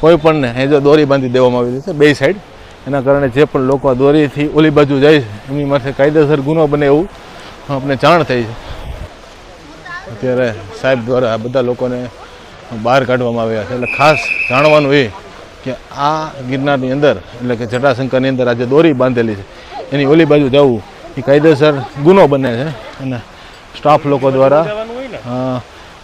કોઈ પણને એ જો દોરી બાંધી દેવામાં આવેલી છે બે સાઈડ એના કારણે જે પણ લોકો દોરીથી ઓલી બાજુ જાય છે એમની માથે કાયદેસર ગુનો બને એવું આપણે જાણ થઈ છે. અત્યારે સાહેબ દ્વારા બધા લોકોને બહાર કાઢવામાં આવ્યા છે. એટલે ખાસ જાણવાનું એ કે આ ગિરનારની અંદર એટલે કે જટાશંકરની અંદર આજે દોરી બાંધેલી છે. એની ઓલી બાજુ જવું એ કાયદેસર ગુનો બને છે. અને સ્ટાફ લોકો દ્વારા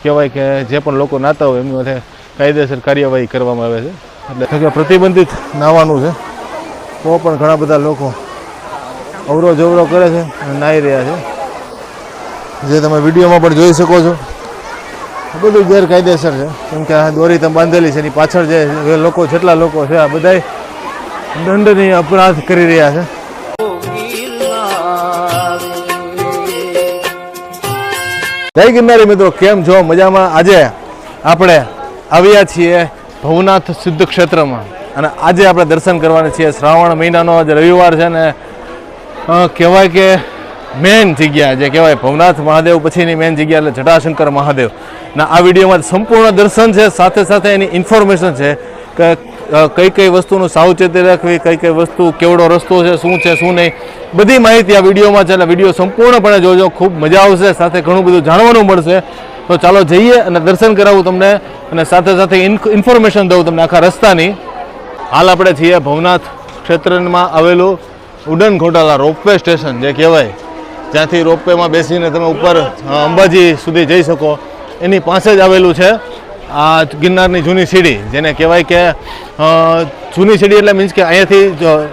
કહેવાય કે જે પણ લોકો નાતા હોય એમની માથે કાયદેસર કાર્યવાહી કરવામાં આવે છે. એટલે કે પ્રતિબંધિત નાહવાનું છે, તો પણ ઘણા બધા લોકો અવરો જવરો કરે છે અને નાહી રહ્યા છે. જે તમે વિડીયોમાં પણ જોઈ શકો છો બધું ગેરકાયદેસર છે. કેમ કે આ દોરી તમે બાંધેલી છે, એની પાછળ જે લોકો, જેટલા લોકો છે, આ બધાય દંડનીય અપરાધ કરી રહ્યા છે. જય ગિરનારી મિત્રો, કેમ છો? મજામાં? આજે આપણે આવ્યા છીએ ભવનાથ સિદ્ધ ક્ષેત્રમાં. અને આજે આપણે દર્શન કરવાના છીએ. શ્રાવણ મહિનાનો આજે રવિવાર છે ને કહેવાય કે મેન જગ્યા જે કહેવાય ભવનાથ મહાદેવ પછીની મેન જગ્યા એટલે જટાશંકર મહાદેવ. ના આ વિડીયોમાં સંપૂર્ણ દર્શન છે. સાથે સાથે એની ઇન્ફોર્મેશન છે કે કઈ કઈ વસ્તુનું સાવચેતી રાખવી, કઈ કઈ વસ્તુ, કેવડો રસ્તો છે, શું છે, શું નહીં, બધી માહિતી આ વિડીયોમાં છે. એટલે વીડિયો સંપૂર્ણપણે જોજો. ખૂબ મજા આવશે. સાથે ઘણું બધું જાણવાનું મળશે. તો ચાલો જઈએ અને દર્શન કરાવું તમને અને સાથે સાથે ઇન્ફોર્મેશન દઉં તમને આખા રસ્તાની. હાલ આપણે છીએ ભવનાથ ક્ષેત્રમાં આવેલું ઉડન ઘોટાલા રોપવે સ્ટેશન જે કહેવાય. જ્યાંથી રોપવેમાં બેસીને તમે ઉપર અંબાજી સુધી જઈ શકો. એની પાસે જ આવેલું છે આ ગિરનારની જૂની સીડી, જેને કહેવાય કે જૂની સીડી એટલે મીન્સ કે અહીંયાથી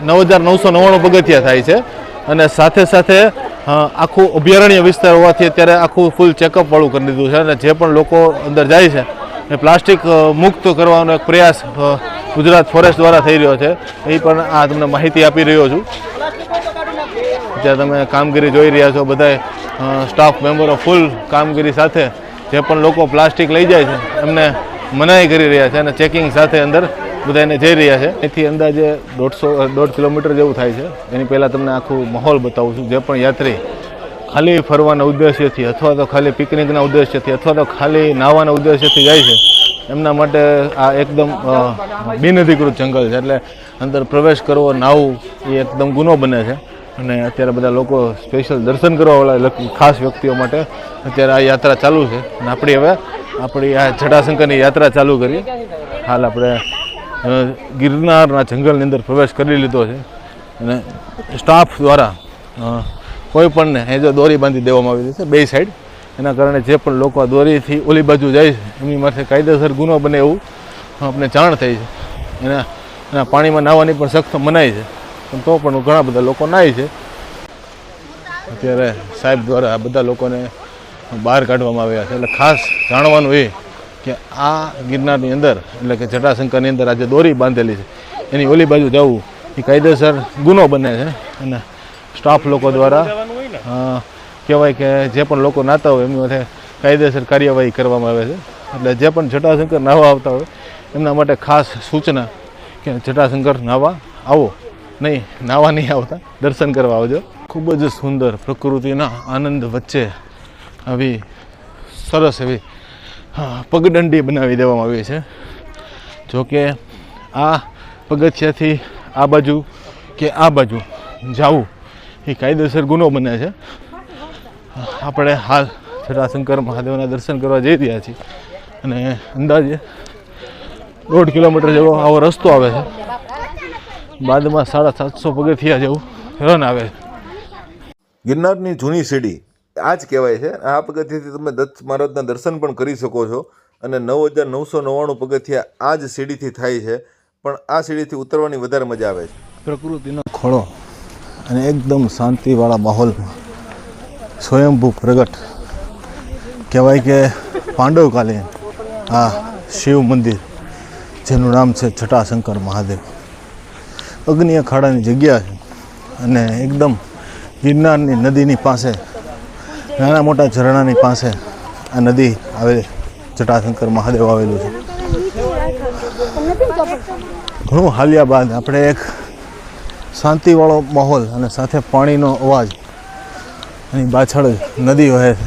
નવ હજાર નવસો નવ્વાણું પગથિયા થાય છે. અને સાથે સાથે આખું અભયારણ્ય વિસ્તાર હોવાથી અત્યારે આખું ફૂલ ચેકઅપ વાળું કરી દીધું છે અને જે પણ લોકો અંદર જાય છે, એ પ્લાસ્ટિક મુક્ત કરવાનો એક પ્રયાસ ગુજરાત ફોરેસ્ટ દ્વારા થઈ રહ્યો છે. એ પણ આ તમને માહિતી આપી રહ્યો છું. જ્યાં તમે કામગીરી જોઈ રહ્યા છો બધા સ્ટાફ મેમ્બરો ફૂલ કામગીરી સાથે જે પણ લોકો પ્લાસ્ટિક લઈ જાય છે, એમને મનાઈ કરી રહ્યા છે અને ચેકિંગ સાથે અંદર બધા એને જઈ રહ્યા છે. એથી અંદાજે દોઢસો, દોઢ કિલોમીટર જેવું થાય છે. એની પહેલાં તમને આખું માહોલ બતાવું છું. જે પણ યાત્રી ખાલી ફરવાના ઉદ્દેશ્યથી અથવા તો ખાલી પિકનિકના ઉદ્દેશ્યથી અથવા તો ખાલી નાહવાના ઉદ્દેશ્યથી જાય છે. એમના માટે આ એકદમ બિનઅધિકૃત જંગલ છે. એટલે અંદર પ્રવેશ કરવો, નાહવું, એ એકદમ ગુનો બને છે. અને અત્યારે બધા લોકો સ્પેશિયલ દર્શન કરવાવાળા ખાસ વ્યક્તિઓ માટે અત્યારે આ યાત્રા ચાલુ છે. અને આપણી હવે, આપણી આ જટાશંકરની યાત્રા ચાલુ કરીએ હાલ આપણે ગિરનારના જંગલની અંદર પ્રવેશ કરી લીધો છે અને સ્ટાફ દ્વારા કોઈપણને કોઈ પણને દોરી બાંધી દેવામાં આવેલી છે બે સાઈડ, એના કારણે જે પણ લોકો દોરીથી ઓલી બાજુ જાય છે, એમની માથે કાયદેસર ગુનો બને એવું આપણે જાણ થઈ છે. એના એના પાણીમાં નાહવાની પણ સખ્ત મનાય છે, પણ તો પણ ઘણા બધા લોકો નાય છે. અત્યારે સાહેબ દ્વારા બધા લોકોને બહાર કાઢવામાં આવ્યા છે. એટલે ખાસ જાણવાનું એ કે આ ગિરનારની અંદર, એટલે કે જટાશંકરની અંદર આજે દોરી બાંધેલી છે. એની ઓલી બાજુ જવું, એ કાયદેસર ગુનો બને છે. અને સ્ટાફ લોકો દ્વારા કહેવાય કે જે પણ લોકો નાતા હોય, એમની માટે કાયદેસર કાર્યવાહી કરવામાં આવે છે. એટલે જે પણ જટાશંકર નાહવા આવતા હોય, એમના માટે ખાસ સૂચના કે જટાશંકર નાહવા આવો. નહીં નાહવા નહીં આવતા. દર્શન કરવા આવજો. ખૂબ જ સુંદર પ્રકૃતિના આનંદ વચ્ચે આવી સરસ એવી પગદંડી બનાવી દેવામાં આવી છે. જોકે આ પગથિયાથી આ બાજુ કે આ બાજુ જવું એ કાયદેસર ગુનો બને છે. આપણે હાલ જટાશંકર મહાદેવના દર્શન કરવા જઈ રહ્યા છીએ અને અંદાજે દોઢ કિલોમીટર જેવો આવો રસ્તો આવે છે. બાદમાં સાડા સાતસો પગથિયા જેવું રન આવે છે. ગિરનારની જૂની સીડી આ જ કહેવાય છે. આ પગથિયાથી તમે દત્ત મહારાજના દર્શન પણ કરી શકો છો અને નવ હજાર નવસો નવ્વાણું પગથિયા આ જ સીડીથી થાય છે. પણ આ સીડીથી ઉતરવાની વધારે મજા આવે છે. પ્રકૃતિનો ખોળો અને એકદમ શાંતિવાળા માહોલમાં સ્વયંભૂ પ્રગટ કહેવાય કે પાંડવકાલીન આ શિવ મંદિર, જેનું નામ છે જટાશંકર મહાદેવ. અગ્નિ અખાડાની જગ્યા છે અને એકદમ ગિરનારની નદીની પાસે નાના મોટા ઝરણાની પાસે આ નદી આવે જટાશંકર મહાદેવ આવેલું છે. ઘણું હાલ્યા બાદ આપણે એક શાંતિવાળો માહોલ અને સાથે પાણીનો અવાજ એની પાછળ જ નદી વહે છે.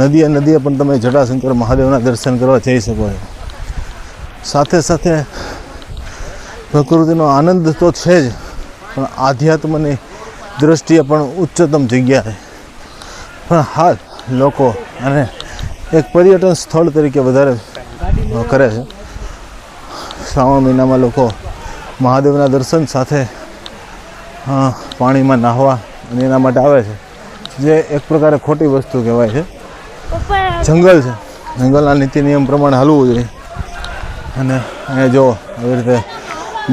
નદીએ નદીએ પણ તમે જટાશંકર મહાદેવના દર્શન કરવા જઈ શકો છો. સાથે સાથે પ્રકૃતિનો આનંદ તો છે જ, પણ આધ્યાત્મની દૃષ્ટિએ પણ ઉચ્ચતમ જગ્યા છે. પણ હાલ લોકો. અને એક પર્યટન સ્થળ તરીકે વધારે કરે છે. શ્રાવણ મહિનામાં લોકો મહાદેવના દર્શન સાથે પાણીમાં નાહવા અને એના માટે આવે છે. જે એક પ્રકારે ખોટી વસ્તુ કહેવાય છે. જંગલ છે. જંગલના નીતિ નિયમ પ્રમાણે હાલવું જોઈએ. અને અહીંયા જો આવી રીતે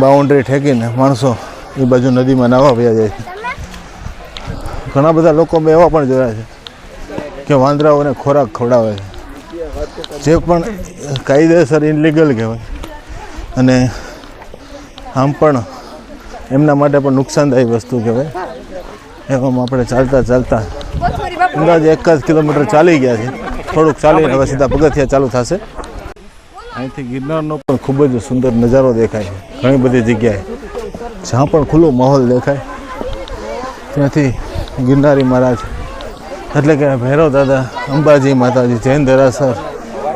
બાઉન્ડ્રી ઠેકીને માણસો એ બાજુ નદીમાં નાહવા વયા જાય છે. ઘણા બધા લોકો મેં એવા પણ જોયા છે. કે વાંદરાઓને ખોરાક ખવડાવે છે. જે પણ કાયદેસર ઇનલીગલ કહેવાય. અને આમ પણ એમના માટે પણ નુકસાનદાયી વસ્તુ કહેવાય. એવામાં આપણે ચાલતા ચાલતા અંદાજે એકાદ કિલોમીટર ચાલી ગયા છે. થોડુંક ચાલીને હવે સીધા પગથિયા ચાલુ થશે. અહીંથી ગિરનારનો પણ ખૂબ જ સુંદર નજારો દેખાય છે. ઘણી બધી જગ્યાએ જ્યાં પણ ખુલ્લો માહોલ દેખાય. ત્યાંથી ગિરનારી મહારાજ એટલે કે ભૈરવ દાદા, અંબાજી માતાજી, જૈન દેરાસર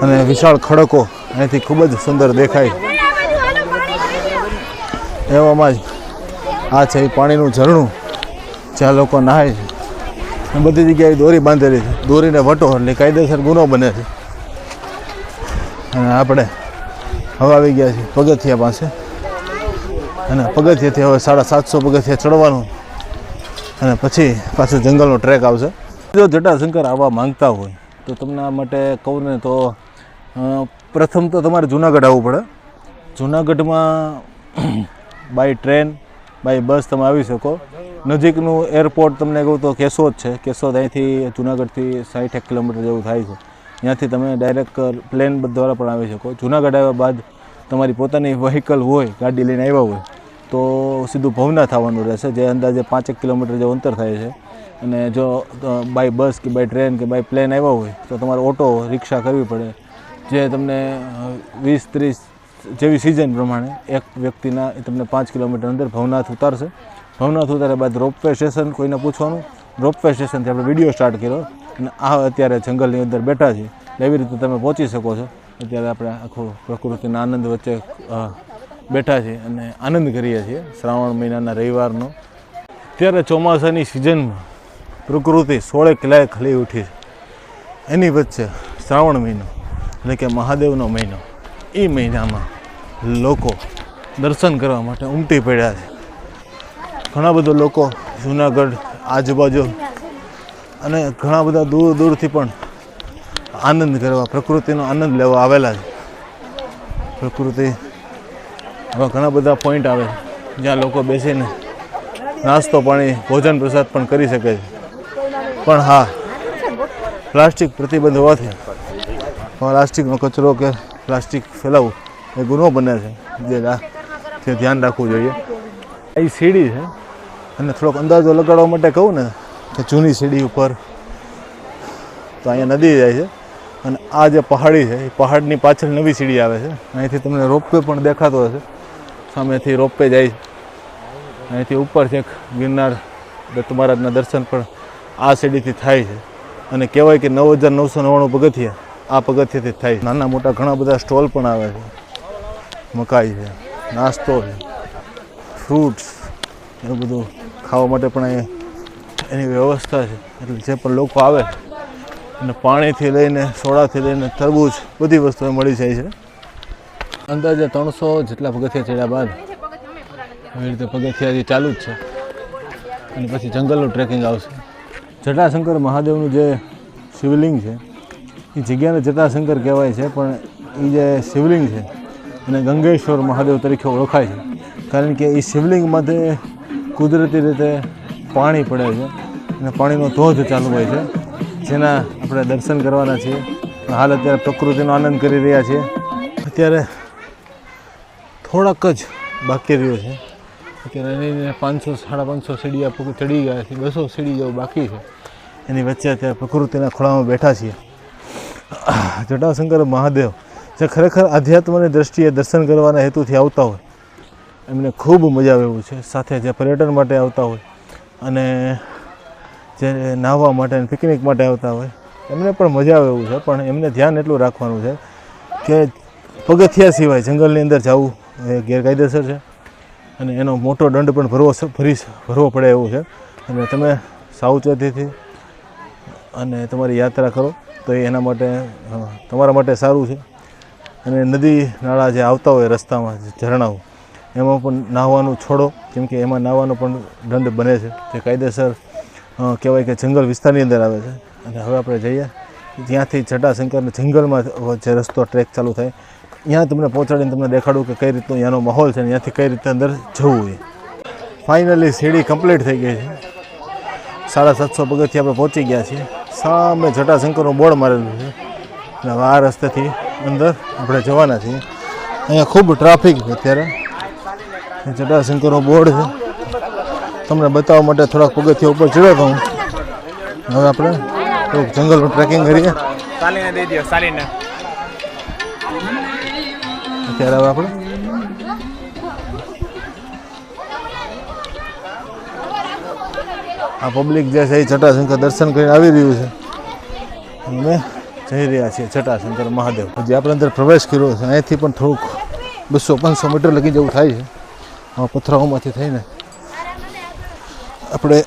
અને વિશાળ ખડકો અહીંથી ખૂબ જ સુંદર દેખાય. એવામાં જ આ છે એ પાણીનું ઝરણું, જ્યાં લોકો નહાય છે. બધી જગ્યાએ દોરી બાંધેલી છે. દોરીને વટો એટલે કાયદેસર ગુનો બને છે. અને આપણે હવે આવી ગયા છીએ પગથિયા પાસે. અને પગથિયાથી હવે સાડા સાતસો પગથિયા ચડવાનું. અને પછી પાછું જંગલનો ટ્રેક આવશે. જો જટાશંકર આવવા માંગતા હોય, તો તમને આ માટે કહું ને તો પ્રથમ તો તમારે જુનાગઢ આવવું પડે. જુનાગઢમાં બાય ટ્રેન, બાય બસ તમે આવી શકો. નજીકનું એરપોર્ટ તમને કહું તો કેશોદ છે. કેશોદ અહીંથી જુનાગઢથી સાઠ એક કિલોમીટર જેવું થાય છે. ત્યાંથી તમે ડાયરેક્ટ પ્લેન દ્વારા પણ આવી શકો. જુનાગઢ આવ્યા બાદ તમારી પોતાની વ્હીકલ હોય, ગાડી લઈને આવ્યા હોય તો સીધું ભવનાથ આવવાનું રહેશે, જે અંદાજે પાંચેક કિલોમીટર જેવું અંતર થાય છે. અને જો બાય બસ કે બાય ટ્રેન કે બાય પ્લેન આવ્યા હોય, તો તમારે ઓટો રિક્ષા કરવી પડે. જે તમને વીસ, ત્રીસ જેવી સિઝન પ્રમાણે એક વ્યક્તિના તમને પાંચ કિલોમીટર અંદર ભવનાથ ઉતારશે. ભવનાથ ઉતાર્યા બાદ રોપવે સ્ટેશન કોઈને પૂછવાનું? રોપવે સ્ટેશનથી આપણે વીડિયો સ્ટાર્ટ કર્યો. અને આ અત્યારે જંગલની અંદર બેઠા છીએ. એવી રીતે તમે પહોંચી શકો છો. અત્યારે આપણે આખું પ્રકૃતિના આનંદ વચ્ચે બેઠા છીએ અને આનંદ કરીએ છીએ. શ્રાવણ મહિનાના રવિવારનો. અત્યારે ચોમાસાની સિઝનમાં પ્રકૃતિ સોળે કિલાએ ખલી ઉઠી છે. એની વચ્ચે શ્રાવણ મહિનો એટલે કે મહાદેવનો મહિનો. એ મહિનામાં લોકો દર્શન કરવા માટે ઉમટી પડ્યા છે. ઘણા બધા લોકો જુનાગઢ આજુબાજુ અને ઘણા બધા દૂર દૂરથી પણ આનંદ કરવા, પ્રકૃતિનો આનંદ લેવા આવેલા છે. પ્રકૃતિ હવે ઘણા બધા પોઈન્ટ આવે જ્યાં લોકો બેસીને નાસ્તો પાણી ભોજન પ્રસાદ પણ કરી શકે છે. પણ હા પ્લાસ્ટિક પ્રતિબંધ હોવાથી પ્લાસ્ટિકનો કચરો કે પ્લાસ્ટિક ફેલાવવું એ ગુનો બને છે. જે ધ્યાન રાખવું જોઈએ. એ સીડી છે? અને થોડોક અંદાજો લગાડવા માટે કહું ને કે જૂની સીડી ઉપર તો અહીંયા નદી જાય છે. અને આ જે પહાડી છે એ પહાડની પાછળ નવી સીડી આવે છે. અહીંથી તમને રોપવે પણ દેખાતો હશે. સામેથી રોપવે જાય. અહીંથી ઉપર છેક ગિરનાર. દત્ત મહારાજના દર્શન પણ આ સીડીથી થાય છે. અને કહેવાય કે નવ હજાર નવસો નવ્વાણું પગથિયા આ પગથિયાથી થાય છે. નાના મોટા ઘણા બધા સ્ટોલ પણ આવે છે. મકાઈ છે, નાસ્તો છે, ફ્રૂટ્સ, એવું બધું ખાવા માટે પણ અહીંયા એની વ્યવસ્થા છે. એટલે જે પણ લોકો આવે અને પાણીથી લઈને, સોડાથી લઈને તરબૂચ બધી વસ્તુઓ મળી જાય છે. અંદાજે ત્રણસો જેટલા પગથિયા ચડ્યા બાદ એવી રીતે પગથિયાથી ચાલુ જ છે. અને પછી જંગલનું ટ્રેકિંગ આવશે. જટાશંકર મહાદેવનું જે શિવલિંગ છે એ જગ્યાને જટાશંકર કહેવાય છે પણ એ જે શિવલિંગ છે એને ગંગેશ્વર મહાદેવ તરીકે ઓળખાય છે. કારણ કે એ શિવલિંગમાંથી કુદરતી રીતે પાણી પડે છે અને પાણીનો ધોધ ચાલુ હોય છે. જેના આપણે દર્શન કરવાના છીએ. હાલ અત્યારે પ્રકૃતિનો આનંદ કરી રહ્યા છીએ. અત્યારે થોડાક જ બાકી રહ્યો છે. અત્યારે એને પાંચસો, સાડા પાંચસો સીડી આ પગ ચડી ગયા છે, બસો સીડી જેવું બાકી છે. એની વચ્ચે અત્યારે પ્રકૃતિના ખોળામાં બેઠા છીએ. જટાશંકર મહાદેવ, જે ખરેખર આધ્યાત્મની દ્રષ્ટિએ દર્શન કરવાના હેતુથી આવતા હોય. એમને ખૂબ મજા આવે એવું છે. સાથે જે પર્યટન માટે આવતા હોય અને જે નાહવા માટે પિકનિક માટે આવતા હોય, એમને પણ મજા આવે એવું છે. પણ એમને ધ્યાન એટલું રાખવાનું છે કે પગથિયા સિવાય જંગલની અંદર જવું એ ગેરકાયદેસર છે અને એનો મોટો દંડ પણ ભરવો ભરી ભરવો પડે એવું છે. અને તમે સાવચેતીથી અને તમારી યાત્રા કરો તો એના માટે તમારા માટે સારું છે. અને નદી નાળા જે આવતા હોય રસ્તામાં ઝરણાઓ, એમાં પણ નાહવાનું છોડો, કેમ કે એમાં નાહવાનો પણ દંડ બને છે. જે કાયદેસર કહેવાય કે જંગલ વિસ્તારની અંદર આવે છે. અને હવે આપણે જઈએ, ત્યાંથી જટાશંકરને જંગલમાં જે રસ્તો, ટ્રેક ચાલુ થાય ત્યાં તમને પહોંચાડીને તમને દેખાડું કે કઈ રીતનો ત્યાંનો માહોલ છે ત્યાંથી કઈ રીતે અંદર જવું છે ફાઇનલી સીડી કમ્પ્લીટ થઈ ગઈ છે. સાડા સાતસો પગથી આપણે પહોંચી ગયા છીએ. સામે જટાશંકરનું બોર્ડ મારેલું છે. અને આ રસ્તેથી અંદર આપણે જવાના છીએ. અહીંયા ખૂબ ટ્રાફિક અત્યારે. જટાશંકરનું બોર્ડ છે. તમને બતાવવા માટે થોડાક પગથિયા ઉપર ચડ્યો હતો હું. હવે આપણે થોડુંક જંગલનું ટ્રેકિંગ કરીએ. અત્યારે હવે આપણે. આ પબ્લિક જે છે એ જટાશંકર દર્શન કરીને આવી રહ્યું છે. અમે જઈ રહ્યા છીએ જટાશંકર મહાદેવ. જે આપણે અંદર પ્રવેશ કર્યો છે. અહીંથી પણ થોડુંક બસો પાંચસો મીટર લગી જવું થાય છે. આ પથરાઓમાંથી થઈને આપણે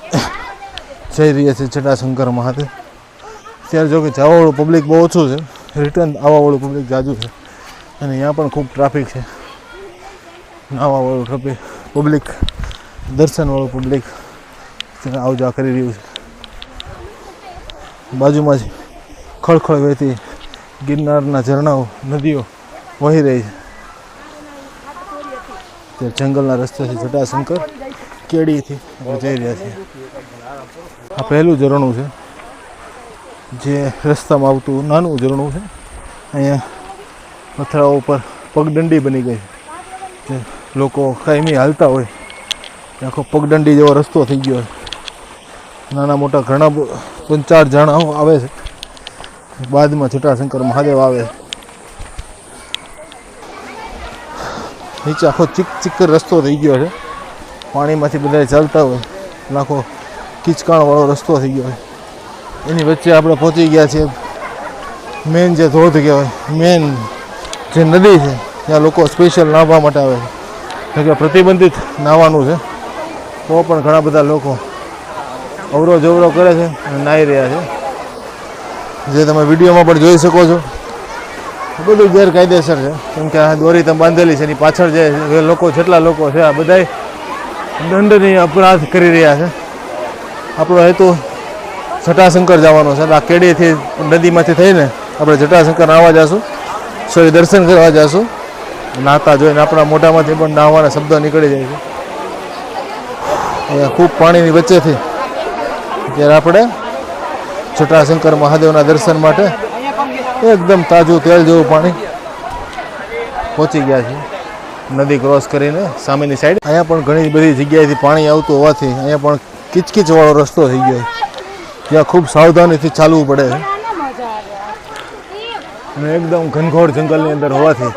જઈ રહ્યા છીએ જટાશંકર મહાદેવ. ત્યારે જો કે જવાવાળું પબ્લિક બહુ ઓછું છે. રિટર્ન આવવાવાળું પબ્લિક જાજુ છે. અને અહીંયા પણ ખૂબ ટ્રાફિક છે. નાવાવાળું ટ્રાફિક પબ્લિક દર્શનવાળું પબ્લિક તેને આવ જા કરી રહ્યું છે. બાજુમાં જ ખળખળ વહેતી ગિરનારના ઝરણાઓ, નદીઓ વહી રહી છે. તે જંગલના રસ્તેથી જટાશંકર, કેડીથી જઈ રહ્યા છે આ પહેલું ઝરણું છે. જે રસ્તામાં આવતું નાનું ઝરણું છે. અહીંયા પથરાઓ ઉપર પગદંડી બની ગઈ. જે લોકો કાયમી હાલતા હોય આખો પગદંડી જેવો રસ્તો થઈ ગયો હોય નાના મોટા ઘણા ત્રણ ચાર જણા આવે છે. બાદમાં જટાશંકર મહાદેવ આવે નીચે આખો ચીક ચીક રસ્તો થઈ ગયો છે. પાણીમાંથી બધા ચાલતા હોય આખો કિચકાણવાળો રસ્તો થઈ ગયો છે. એની વચ્ચે આપણે પહોંચી ગયા છીએ. મેન જે ધોધ કહેવાય, મેન જે નદી છે, ત્યાં લોકો સ્પેશિયલ નાહવા માટે આવે છે. કે પ્રતિબંધિત નાહવાનું છે. તો પણ ઘણા બધા લોકો અવરો જવરો કરે છે અને નાહી રહ્યા છે. જે તમે વિડીયોમાં પણ જોઈ શકો છો. બધું ગેરકાયદેસર છે. કેમ કે આ દોરી તમે બાંધેલી છે, એની પાછળ જે લોકો, જેટલા લોકો છે, આ બધાય દંડનીય અપરાધ કરી રહ્યા છે. આપણો હેતુ જટાશંકર જવાનો છે. આ કેડીથી નદીમાંથી થઈને આપણે જટાશંકર આવવા જઈશું સોરી દર્શન કરવા જઈશું નાતા જોઈને આપણા મોઢામાંથી પણ નાહવાના શબ્દ નીકળી જાય છે. અહીંયા ખૂબ પાણીની વચ્ચેથી ત્યારે આપણે જટાશંકર મહાદેવના દર્શન માટે એકદમ તાજું તેલ જેવું પાણી પહોંચી ગયા છે. નદી ક્રોસ કરીને સામેની સાઈડ અહીંયા પણ ઘણી બધી જગ્યાએથી પાણી આવતું હોવાથી અહીંયા પણ કિચકિચવાળો રસ્તો થઈ ગયો છે. ત્યાં ખૂબ સાવધાનીથી ચાલવું પડે છે. અને એકદમ ઘનઘોર જંગલની અંદર હોવાથી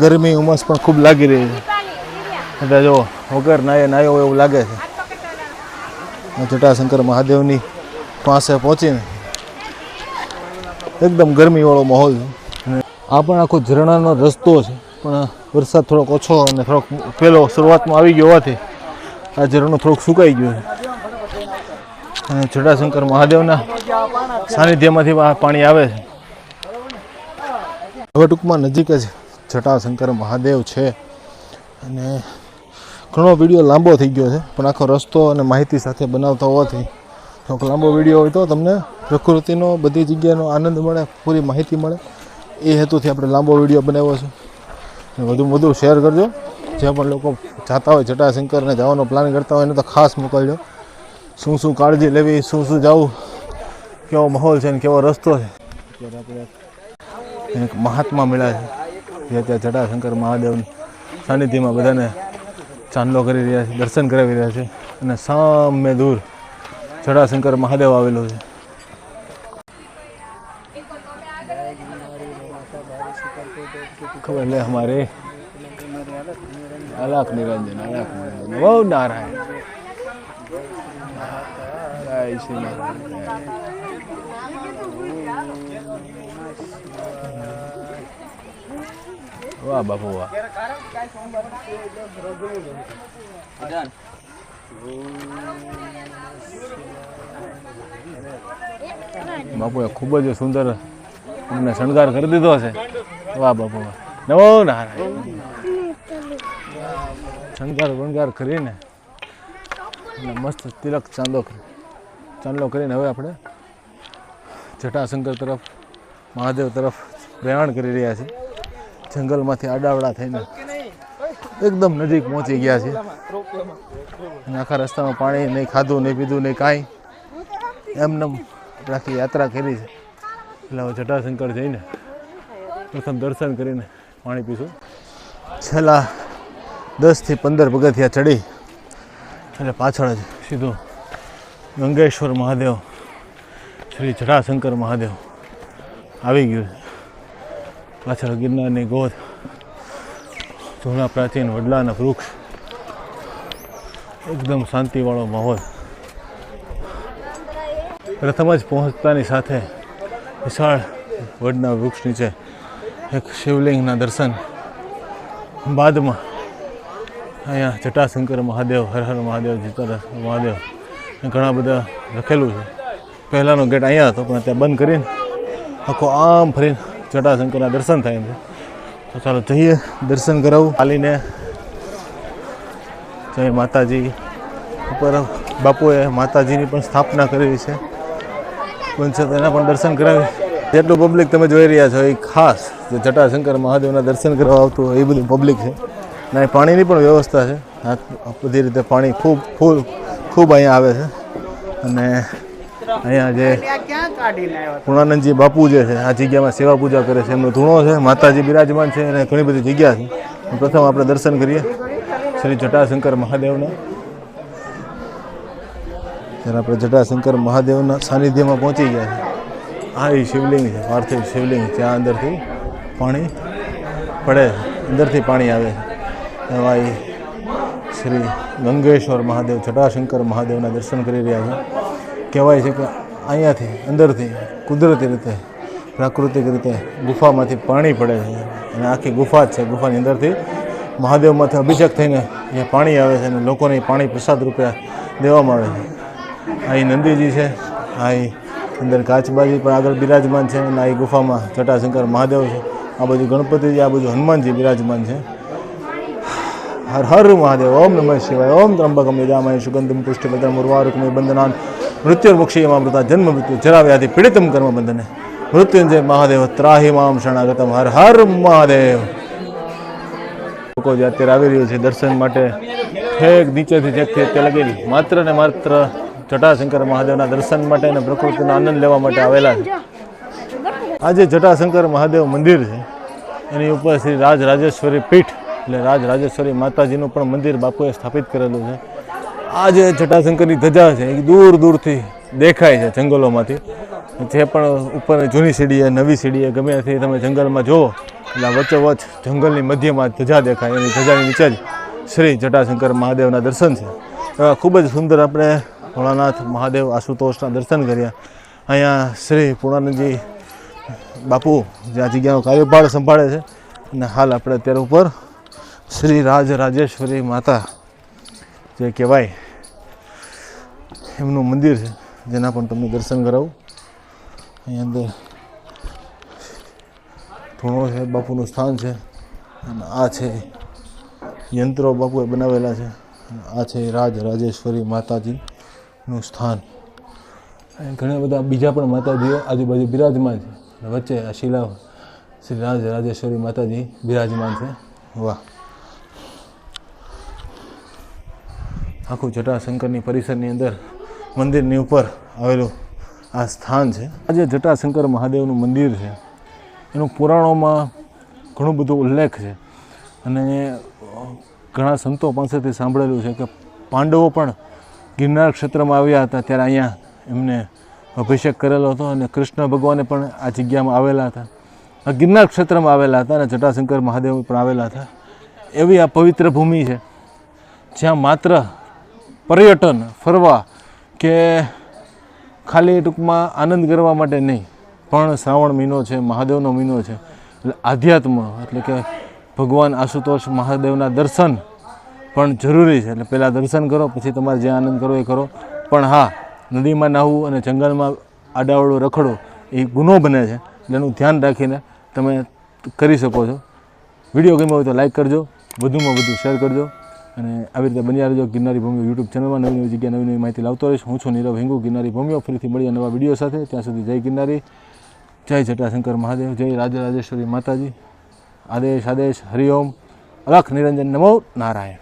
ગરમી ઉમસ પણ ખૂબ લાગી રહી છે. એટલે જો વગર નાયે નાયો એવું લાગે છે. જટાશંકર મહાદેવની પાસે પહોંચીને એકદમ ગરમીવાળો માહોલ છે. આ પણ આખો ઝરણાનો રસ્તો છે, પણ વરસાદ થોડોક ઓછો અને થોડોક પહેલો શરૂઆતમાં આવી ગયો હોવાથી આ ઝરણું થોડુંક સુકાઈ ગયું છે. અને જટાશંકર મહાદેવના સાનિધ્યમાંથી પાણી આવે છે. હવે ટૂંકમાં નજીક જ જટાશંકર મહાદેવ છે. અને ઘણો વીડિયો લાંબો થઈ ગયો છે, પણ આખો રસ્તો અને માહિતી સાથે બનાવતા હોવાથી થોડોક લાંબો વીડિયો હોય તો તમને પ્રકૃતિનો, બધી જગ્યાનો આનંદ મળે, પૂરી માહિતી મળે. એ હેતુથી આપણે લાંબો વીડિયો બનાવ્યો છે. અને વધુમાં વધુ શેર કરજો. જે પણ લોકો જાતા હોય જટાશંકરને જવાનો પ્લાન કરતા હોય એને તો ખાસ મોકલજો. શું શું કાળજી લેવી, શું શું જવું, કેવો માહોલ છે ને કેવો રસ્તો છે. અત્યારે આપણે એક મહાત્મા મળ્યા છે. જે ત્યાં જટાશંકર મહાદેવની સાનિધ્યમાં બધાને ચાંદલો કરી રહ્યા છે, દર્શન કરાવી રહ્યા છે અને સામે દૂર જટાશંકર મહાદેવ આવેલો છે. ખબર લે હમારે અલાક નિરંજન અલાક નિરંજન. બહુ નારાયણ. વાહ બાપુ વાહ. બાપુએ ખૂબ જ સુંદર અમને શણગાર કરી દીધો છે. વાહ બાપુ વાહ. નવો નારાયણ. શણગાર વણગાર કરીને અને મસ્ત તિલક ચાંદો ચાંદલો કરીને હવે આપણે જટાશંકર તરફ, મહાદેવ તરફ પ્રયાણ કરી રહ્યા છીએ. જંગલમાંથી આડાવડા થઈને એકદમ નજીક પહોંચી ગયા છે. અને આખા રસ્તામાં પાણી નહીં ખાધું, નહીં પીધું, નહીં કાંઈ. એમને આખી યાત્રા કરી છે. એટલે હવે જટાશંકર જઈને પ્રથમ દર્શન કરીને પાણી પીશું. છેલ્લા દસથી પંદર પગથિયા ચડી એટલે પાછળ જ સીધું ગંગેશ્વર મહાદેવ, શ્રી જટાશંકર મહાદેવ આવી ગયું છે. પાછળ ગિરનારની ગોદ. જૂના પ્રાચીન વડલાના વૃક્ષ. એકદમ શાંતિવાળો માહોલ. પ્રથમ જ પહોંચતાની સાથે વિશાળ વડના વૃક્ષ નીચે એક શિવલિંગના દર્શન. બાદમાં અહીંયા જટાશંકર મહાદેવ, હર હર મહાદેવ જીતા મહાદેવ ઘણા બધા લખેલું છે. પહેલાંનો ગેટ અહીંયા હતો, પણ ત્યાં બંધ કરીને આખો આમ ફરીને જટાશંકરના દર્શન થાય છે. તો ચાલો જઈએ, દર્શન કરાવું. ચાલીને જય માતાજી. ઉપર બાપુએ માતાજીની પણ સ્થાપના કરેલી છે. પણ એના પણ દર્શન કરાવી. જેટલું પબ્લિક તમે જોઈ રહ્યા છો, એ ખાસ જે જટાશંકર મહાદેવના દર્શન કરવા આવતું હોય, એ બધું પબ્લિક છે. અને પાણીની પણ વ્યવસ્થા છે. બધી રીતે પાણી ખૂબ ફૂલ ખૂબ અહીંયા આવે છે. અને અહીંયા જે પૂર્ણાનંદજી બાપુ જે છે આ જગ્યામાં સેવા પૂજા કરે છે. એમનો ધૂણો છે માતાજી બિરાજમાન છે અને ઘણી બધી જગ્યા છે. પ્રથમ આપણે દર્શન કરીએ. શ્રી જટાશંકર મહાદેવના. ત્યારે આપણે જટાશંકર મહાદેવના સાનિધ્યમાં પહોંચી ગયા છે આ એ શિવલિંગ છે પાર્થિવ શિવલિંગ ત્યાં અંદરથી પાણી પડે અંદરથી પાણી આવે એવા એ શ્રી ગંગેશ્વર મહાદેવ જટાશંકર મહાદેવના દર્શન કરી રહ્યા છે. કહેવાય છે કે અહીંયાથી, અંદરથી, કુદરતી રીતે, પ્રાકૃતિક રીતે ગુફામાંથી પાણી પડે છે. અને આખી ગુફા જ છે. ગુફાની અંદરથી મહાદેવમાંથી અભિષેક થઈને અહીંયા પાણી આવે છે અને લોકોને પાણી પ્રસાદ રૂપે દેવામાં આવે છે. અહીં નંદીજી છે. અહીં અંદર કાચબાજી પણ આગળ બિરાજમાન છે અને અહીં ગુફામાં જટાશંકર મહાદેવ છે. આ બાજુ ગણપતિજી, આ બાજુ હનુમાનજી બિરાજમાન છે. હર હર મહાદેવ. ઓમ નમઃ શિવાય. ઓમ ત્રંબકમ યજામય સુગંધમ પુષ્ટિભદ્રમ ઉર્વારુકમે બંધનાન મૃત્યુર્મુક્ષીયમામૃતા જન્મ મૃત્યુ જરાવ્યાધિ પીડિતમ કર્મ બંધને. મૃત્યુંજય મહાદેવ ત્રાહી મામ શરણાગતમ. હર હર મહાદેવ. લોકો જે અત્યારે આવી રહ્યું છે દર્શન માટે, ઠેક નીચેથી છેકથી અત્યારે લગેલી. માત્ર ને માત્ર જટાશંકર મહાદેવના દર્શન માટે અને પ્રકૃતિનો આનંદ લેવા માટે આવેલા છે. આજે જટાશંકર મહાદેવ મંદિર છે. એની ઉપર શ્રી રાજ રાજેશ્વરી પીઠ, એટલે રાજ રાજેશ્વરી માતાજીનું પણ મંદિર બાપુએ સ્થાપિત કરેલું છે. આ જે જટાશંકરની ધજા છે, એ દૂર દૂરથી દેખાય છે જંગલોમાંથી. જે પણ ઉપર જૂની સીડીએ નવી સીડીએ ગમે ત્યાંથી તમે જંગલમાં જુઓ, એટલે આ વચ્ચોવચ્ચ જંગલની મધ્યમાં ધજા દેખાય, એની ધજાની નીચે જ શ્રી જટાશંકર મહાદેવના દર્શન છે. એવા ખૂબ જ સુંદર આપણે ભોળાનાથ મહાદેવ આશુતોષના દર્શન કર્યા. અહીંયા શ્રી પૂર્ણાનંદજી બાપુ જે આ જગ્યાનો કાર્યભાર સંભાળે છે. અને હાલ આપણે અત્યારે ઉપર શ્રી રાજ રાજેશ્વરી માતા જે કહેવાય એમનું મંદિર છે, જેના પણ તમને દર્શન કરાવું. અહીં અંદર ધૂણો છે, બાપુનું સ્થાન છે, અને આ છે યંત્રો બાપુએ બનાવેલા છે આ છે રાજ રાજેશ્વરી માતાજીનું સ્થાન. ઘણા બધા બીજા પણ માતાજીઓ આજુબાજુ બિરાજમાન છે. વચ્ચે આ શિલા, શ્રી રાજ રાજેશ્વરી માતાજી બિરાજમાન છે. વાહ. આખું જટાશંકરની પરિસરની અંદર મંદિરની ઉપર આવેલું આ સ્થાન છે. આ જે જટાશંકર મહાદેવનું મંદિર છે. એનું પુરાણોમાં ઘણું બધું ઉલ્લેખ છે. અને ઘણા સંતો પાસેથી સાંભળેલું છે કે પાંડવો પણ ગિરનાર ક્ષેત્રમાં આવ્યા હતા ત્યારે અહીંયા એમને અભિષેક કરેલો હતો અને કૃષ્ણ ભગવાને પણ આ જગ્યામાં આવેલા હતા. આ ગિરનાર ક્ષેત્રમાં આવેલા હતા અને જટાશંકર મહાદેવ પણ આવેલા હતા. એવી આ પવિત્ર ભૂમિ છે. જ્યાં માત્ર પર્યટન, ફરવા કે ખાલી ટૂંકમાં આનંદ કરવા માટે નહીં. પણ શ્રાવણ મહિનો છે, મહાદેવનો મહિનો છે. એટલે આધ્યાત્મ, એટલે કે ભગવાન આશુતોષ મહાદેવના દર્શન પણ જરૂરી છે. એટલે પહેલાં દર્શન કરો, પછી તમારે જે આનંદ કરવો એ કરો. પણ હા, નદીમાં નાહવું અને જંગલમાં આડાવડું રખડો એ ગુનો બને છે. એનું ધ્યાન રાખીને તમે કરી શકો છો. વીડિયો ગમ્યો હોય તો લાઈક કરજો, વધુમાં વધુ શેર કરજો. અને આવી રીતે બન્યા રહેજો ગિરનારી ભૂમિઓ યુટ્યુબ ચેનલમાં નવી નવી જગ્યાએ નવી નવી માહિતી લાવતો રહીશ. હું છું નીરવ હિંગુ, ગિરનારી ભૂમિઓ. ફરીથી મળીએ નવા વીડિયો સાથે. ત્યાં સુધી જય ગિરનારી. જય જટાશંકર મહાદેવ. જય રાજા રાજેશ્વરી માતાજી. આદેશ આદેશ હરિઓમ અલખ નિરંજન નમો નારાયણ.